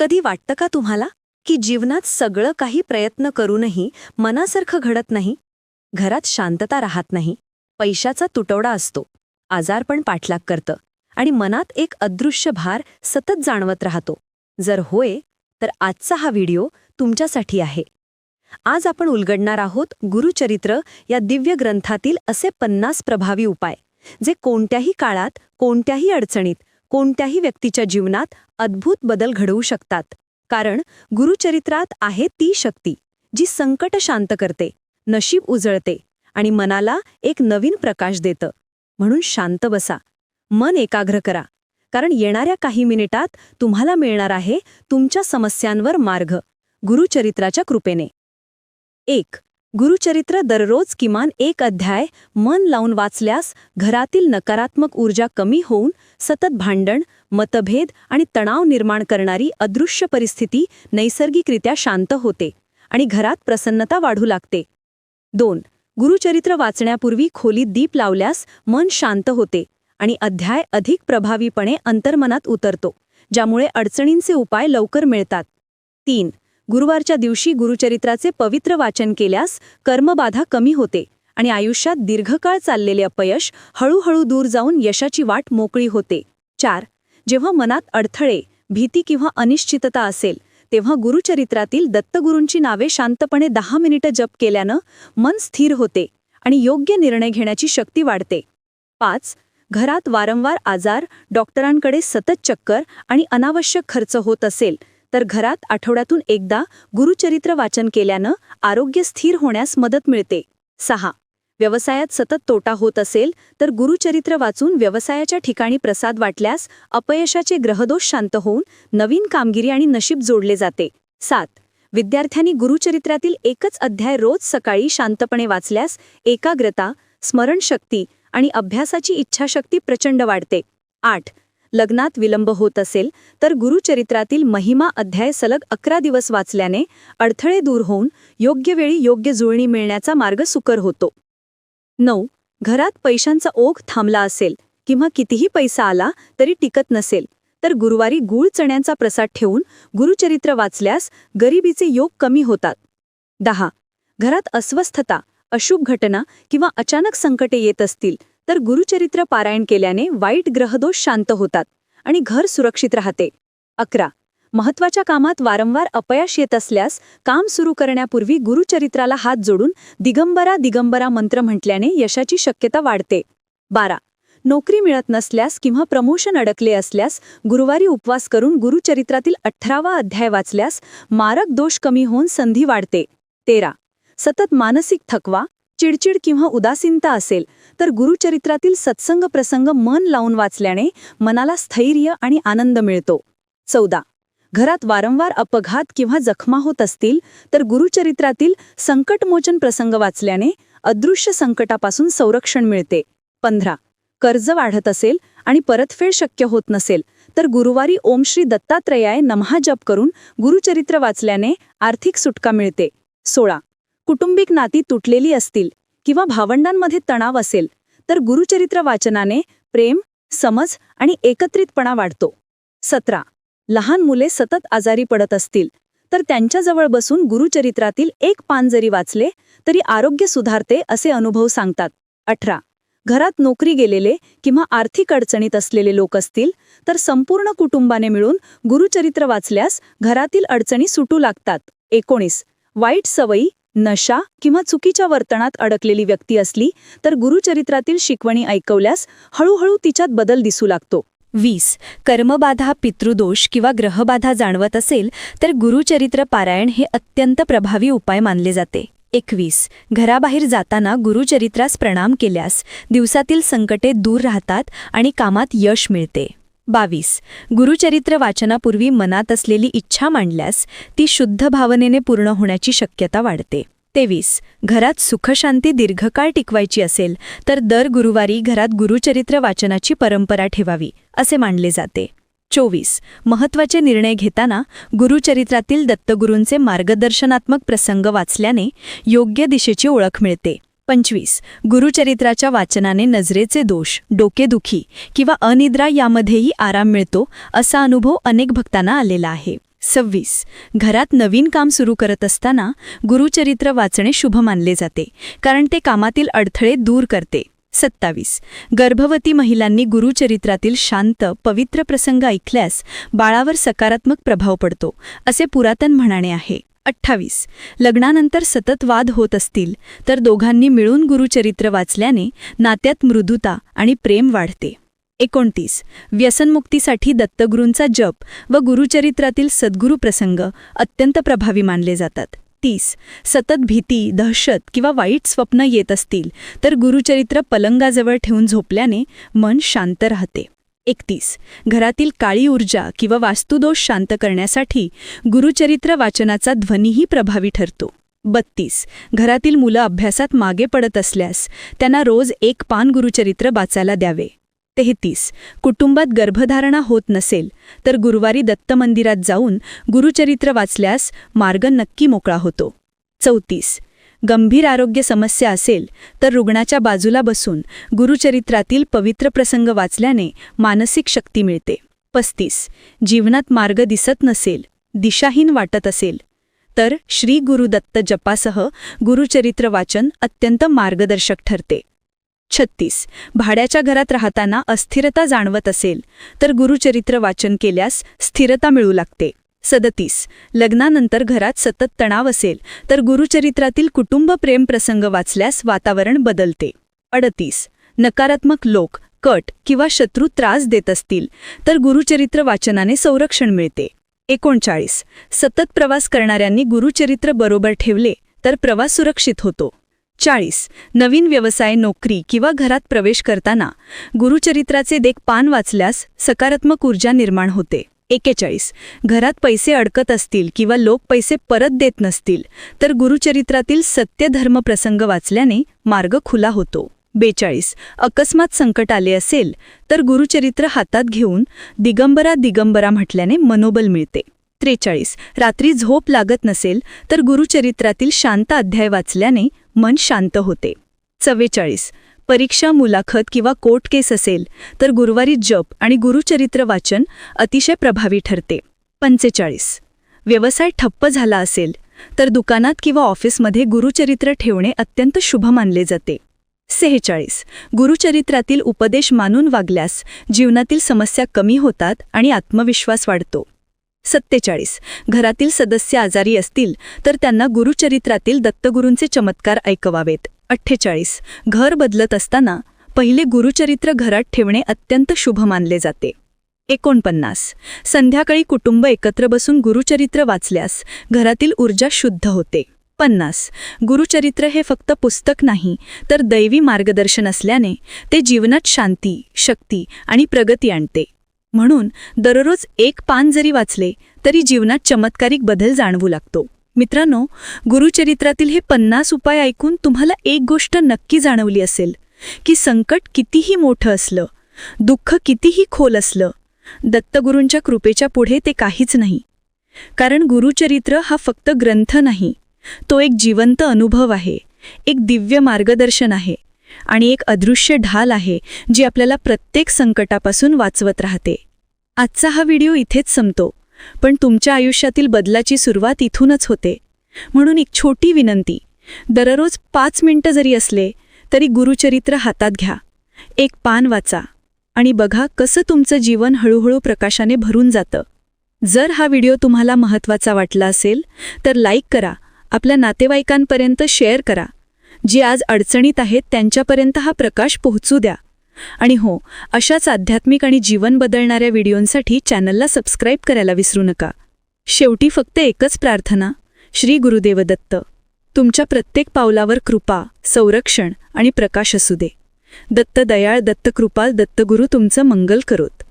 कधी वाटतं का तुम्हाला की जीवनात सगळं काही प्रयत्न करूनही मनासारखं घडत नाही? घरात शांतता राहत नाही. पैशाचा तुटवडा असतो. आजारपण पाठलाग करतं. आणि मनात एक अदृश्य भार सतत जाणवत राहतो. जर होय तर आजचा हा व्हिडिओ तुमच्यासाठी आहे. आज आपण उलगडणार आहोत गुरुचरित्र या दिव्य ग्रंथातील असे पन्नास प्रभावी उपाय जे कोणत्याही काळात कोणत्याही अडचणीत कोणत्याही व्यक्तीच्या जीवनात अद्भुत बदल घडवू शकतात. कारण गुरुचरित्रात आहे ती शक्ती जी संकट शांत करते नशीब उजळते आणि मनाला एक नवीन प्रकाश देतं. म्हणून शांत बसा. मन एकाग्र करा. कारण येणाऱ्या काही मिनिटात तुम्हाला मिळणार आहे तुमच्या समस्यांवर मार्ग. गुरुचरित्राच्या कृपेने. एक गुरुचरित्र दररोज किमान एक अध्याय मन लावून वाचल्यास घरातील नकारात्मक ऊर्जा कमी होऊन सतत भांडण मतभेद आणि तणाव निर्माण करणारी अदृश्य परिस्थिती नैसर्गिकरित्या शांत होते आणि घरात प्रसन्नता वाढू लागते. दोन गुरुचरित्र वाचण्यापूर्वी खोलीत दीप लावल्यास मन शांत होते आणि अध्याय अधिक प्रभावीपणे अंतर्मनात उतरतो ज्यामुळे अडचणींचे उपाय लवकर मिळतात. तीन गुरुवारच्या दिवशी गुरुचरित्राचे पवित्र वाचन केल्यास कर्मबाधा कमी होते आणि आयुष्यात दीर्घकाळ चाललेले अपयश हळूहळू दूर जाऊन यशाची वाट मोकळी होते. चार जेव्हा मनात अडथळे भीती किंवा अनिश्चितता असेल तेव्हा गुरुचरित्रातील दत्तगुरूंची नावे शांतपणे दहा मिनिटं जप केल्यानं मन स्थिर होते आणि योग्य निर्णय घेण्याची शक्ती वाढते. पाच घरात वारंवार आजार डॉक्टरांकडे सतत चक्कर आणि अनावश्यक खर्च होत असेल तर घरात आठवड्यातून एकदा गुरुचरित्र वाचन केल्यानं आरोग्य स्थिर होण्यास मदत मिळते. सहा. व्यवसायात सतत तोटा होत असेल तर गुरुचरित्र वाचून व्यवसायाच्या ठिकाणी प्रसाद वाटल्यास अपयशाचे ग्रहदोष शांत होऊन नवीन कामगिरी आणि नशीब जोडले जाते. सात. विद्यार्थ्यांनी गुरुचरित्रातील एकच अध्याय रोज सकाळी शांतपणे वाचल्यास एकाग्रता स्मरणशक्ती आणि अभ्यासाची इच्छाशक्ती प्रचंड वाढते. आठ. लग्नात विलंब होत असेल तर गुरुचरित्रातील महिमा अध्याय सलग अकरा दिवस वाचल्याने अडथळे दूर होऊन योग्य वेळी योग्य जुळणी मिळण्याचा मार्ग सुकर होतो. नऊ. घरात पैशांचा ओघ थांबला असेल किंवा कितीही पैसा आला तरी टिकत नसेल तर गुरुवारी गूळ चण्याचा प्रसाद ठेवून गुरुचरित्र वाचल्यास गरिबीचे योग कमी होतात. दहा. घरात अस्वस्थता अशुभ घटना किंवा अचानक संकटे येत असतील तर गुरुचरित्र पारायण केल्याने वाईट ग्रहदोष शांत होतात आणि घर सुरक्षित राहते. अकरा. महत्त्वाच्या कामात वारंवार अपयश येत असल्यास काम सुरू करण्यापूर्वी गुरुचरित्राला हात जोडून दिगंबरा दिगंबरा मंत्र म्हटल्याने यशाची शक्यता वाढते. बारा. नोकरी मिळत नसल्यास किंवा प्रमोशन अडकले असल्यास गुरुवारी उपवास करून गुरुचरित्रातील अठरावा अध्याय वाचल्यास मारक दोष कमी होऊन संधी वाढते. तेरा. सतत मानसिक थकवा चिडचिड किंवा उदासीनता असेल तर गुरुचरित्रातील सत्संग प्रसंग मन लावून वाचल्याने मनाला स्थैर्य आणि आनंद मिळतो. चौदा. घरात वारंवार अपघात किंवा जखमा होत असतील तर गुरुचरित्रातील संकटमोचन प्रसंग वाचल्याने अदृश्य संकटापासून संरक्षण मिळते. पंधरा. कर्ज वाढत असेल आणि परतफेड शक्य होत नसेल तर गुरुवारी ओम श्री दत्तात्रयाय नमहा जप करून गुरुचरित्र वाचल्याने आर्थिक सुटका मिळते. सोळा. कुटुंबिक नाती तुटलेली असतील किंवा भावंडांमध्ये तणाव असेल तर गुरुचरित्र वाचनाने प्रेम समज आणि एकत्रितपणा वाढतो. सतरा. लहान मुले सतत आजारी पडत असतील तर त्यांच्याजवळ बसून गुरुचरित्रातील एक पान जरी वाचले तरी आरोग्य सुधारते असे अनुभव सांगतात. अठरा. घरात नोकरी गेलेले किंवा आर्थिक अडचणीत असलेले लोक असतील तर संपूर्ण कुटुंबाने मिळून गुरुचरित्र वाचल्यास घरातील अडचणी सुटू लागतात. एकोणीस. वाईट सवयी नशा किंवा चुकीच्या वर्तनात अडकलेली व्यक्ती असली तर गुरुचरित्रातील शिकवणी ऐकवल्यास हळूहळू तिच्यात बदल दिसू लागतो. वीस. कर्मबाधा पितृदोष किंवा ग्रहबाधा जाणवत असेल तर गुरुचरित्र पारायण हे अत्यंत प्रभावी उपाय मानले जाते. एकवीस. घराबाहेर जाताना गुरुचरित्रास प्रणाम केल्यास दिवसातील संकटे दूर राहतात आणि कामात यश मिळते. बावीस. गुरुचरित्र वाचनापूर्वी मनात असलेली इच्छा मांडल्यास ती शुद्ध भावनेने पूर्ण होण्याची शक्यता वाढते. तेवीस. घरात सुखशांती दीर्घकाळ टिकवायची असेल तर दर गुरुवारी घरात गुरुचरित्र वाचनाची परंपरा ठेवावी असे मानले जाते. चोवीस. महत्त्वाचे निर्णय घेताना गुरुचरित्रातील दत्तगुरूंचे मार्गदर्शनात्मक प्रसंग वाचल्याने योग्य दिशेची ओळख मिळते. पंचवीस. गुरुचरित्राच्या वाचनाने नजरेचे दोष डोकेदुखी किंवा अनिद्रा यामध्येही आराम मिळतो असा अनुभव अनेक भक्तांना आलेला आहे. सव्वीस. घरात नवीन काम सुरू करत असताना गुरुचरित्र वाचणे शुभ मानले जाते कारण ते कामातील अडथळे दूर करते. सत्तावीस. गर्भवती महिलांनी गुरुचरित्रातील शांत पवित्र प्रसंग ऐकल्यास बाळावर सकारात्मक प्रभाव पडतो असे पुरातन म्हणाणे आहे. अठ्ठावीस. लग्नानंतर सतत वाद होत असतील तर दोघांनी मिळून गुरुचरित्र वाचल्याने नात्यात मृदुता आणि प्रेम वाढते. एकोणतीस. व्यसनमुक्तीसाठी दत्तगुरूंचा जप व गुरुचरित्रातील सद्गुरू प्रसंग अत्यंत प्रभावी मानले जातात. तीस. सतत भीती दहशत किंवा वाईट स्वप्न येत असतील तर गुरुचरित्र पलंगाजवळ ठेवून झोपल्याने मन शांत राहते. एकतीस. घरातील काळी ऊर्जा किंवा वास्तुदोष शांत करण्यासाठी गुरुचरित्र वाचनाचा ध्वनीही प्रभावी ठरतो. बत्तीस. घरातील मुलं अभ्यासात मागे पडत असल्यास त्यांना रोज एक पान गुरुचरित्र वाचायला द्यावे. तेहतीस. कुटुंबात गर्भधारणा होत नसेल तर गुरुवारी दत्त मंदिरात जाऊन गुरुचरित्र वाचल्यास मार्ग नक्की मोकळा होतो. चौतीस. गंभीर आरोग्य समस्या असेल तर रुग्णाच्या बाजूला बसून गुरुचरित्रातील पवित्र प्रसंग वाचल्याने मानसिक शक्ती मिळते. पस्तीस. जीवनात मार्ग दिसत नसेल दिशाहीन वाटत असेल तर श्री गुरुदत्त जपासह गुरुचरित्र वाचन अत्यंत मार्गदर्शक ठरते. छत्तीस. भाड्याच्या घरात राहताना अस्थिरता जाणवत असेल तर गुरुचरित्र वाचन केल्यास स्थिरता मिळू लागते. सदतीस. लग्नानंतर घरात सतत तणाव असेल तर गुरुचरित्रातील कुटुंब प्रेम प्रसंग वाचल्यास वातावरण बदलते. अडतीस. नकारात्मक लोक कट किंवा शत्रू त्रास देत असतील तर गुरुचरित्र वाचनाने संरक्षण मिळते. एकोणचाळीस. सतत प्रवास करणाऱ्यांनी गुरुचरित्र बरोबर ठेवले तर प्रवास सुरक्षित होतो. चाळीस. नवीन व्यवसाय नोकरी किंवा घरात प्रवेश करताना गुरुचरित्राचे देख पान वाचल्यास सकारात्मक ऊर्जा निर्माण होते. एकेचाळीस. घरात पैसे अडकत असतील किंवा लोक पैसे परत देत नसतील तर गुरुचरित्रातील सत्यधर्म प्रसंग वाचल्याने मार्ग खुला होतो. बेचाळीस. अकस्मात संकट आले असेल तर गुरुचरित्र हातात घेऊन दिगंबरा दिगंबरा म्हटल्याने मनोबल मिळते. त्रेचाळीस. रात्री झोप लागत नसेल तर गुरुचरित्रातील शांत अध्याय वाचल्याने मन शांत होते. चव्वेचाळीस. परीक्षा मुलाखत किंवा कोर्ट केस असेल तर गुरुवारी जप आणि गुरुचरित्र वाचन अतिशय प्रभावी ठरते. पंचेचाळीस. व्यवसाय ठप्प झाला असेल तर दुकानात किंवा ऑफिसमध्ये गुरुचरित्र ठेवणे अत्यंत शुभ मानले जाते. सेहेचाळीस. गुरुचरित्रातील उपदेश मानून वागल्यास जीवनातील समस्या कमी होतात आणि आत्मविश्वास वाढतो. सत्तेचाळीस. घरातील सदस्य आजारी असतील तर त्यांना गुरुचरित्रातील दत्तगुरूंचे चमत्कार ऐकवावेत. अठ्ठेचाळीस. घर बदलत असताना पहिले गुरुचरित्र घरात ठेवणे अत्यंत शुभ मानले जाते. एकोणपन्नास. संध्याकाळी कुटुंब एकत्र बसून गुरुचरित्र वाचल्यास घरातील ऊर्जा शुद्ध होते. पन्नास. गुरुचरित्र हे फक्त पुस्तक नाही तर दैवी मार्गदर्शन असल्याने ते जीवनात शांती शक्ती आणि प्रगती आणते. म्हणून दररोज एक पान जरी वाचले तरी जीवनात चमत्कारिक बदल जाणवू लागतो. मित्रांनो गुरुचरित्रातील हे पन्नास उपाय ऐकून तुम्हाला एक गोष्ट नक्की जाणवली असेल की संकट कितीही मोठं असलं दुःख कितीही खोल असलं दत्तगुरूंच्या कृपेच्या पुढे ते काहीच नाही. कारण गुरुचरित्र हा फक्त ग्रंथ नाही तो एक जिवंत अनुभव आहे एक दिव्य मार्गदर्शन आहे आणि एक अदृश्य ढाल आहे जी आपल्याला प्रत्येक संकटापासून वाचवत राहते. आजचा हा व्हिडिओ इथेच संपतो. पण तुमच्या आयुष्यातील बदलाची सुरुवात इथूनच होते. म्हणून एक छोटी विनंती दररोज पाच मिनिटं जरी असले तरी गुरुचरित्र हातात घ्या. एक पान वाचा आणि बघा कसं तुमचं जीवन हळूहळू प्रकाशाने भरून जातं. जर हा व्हिडिओ तुम्हाला महत्त्वाचा वाटला असेल तर लाईक करा आपल्या नातेवाईकांपर्यंत शेअर करा. जी आज अडचणीत आहेत त्यांच्यापर्यंत हा प्रकाश पोहोचू द्या. आणि हो अशाच आध्यात्मिक आणि जीवन बदलणाऱ्या व्हिडिओंसाठी चॅनलला सबस्क्राईब करायला विसरू नका. शेवटी फक्त एकच प्रार्थना श्री गुरुदेवदत्त. तुमच्या प्रत्येक पावलावर कृपा संरक्षण आणि प्रकाश असू दे. दत्त दयाळ दत्त कृपाल दत्तगुरू तुमचं मंगल करोत.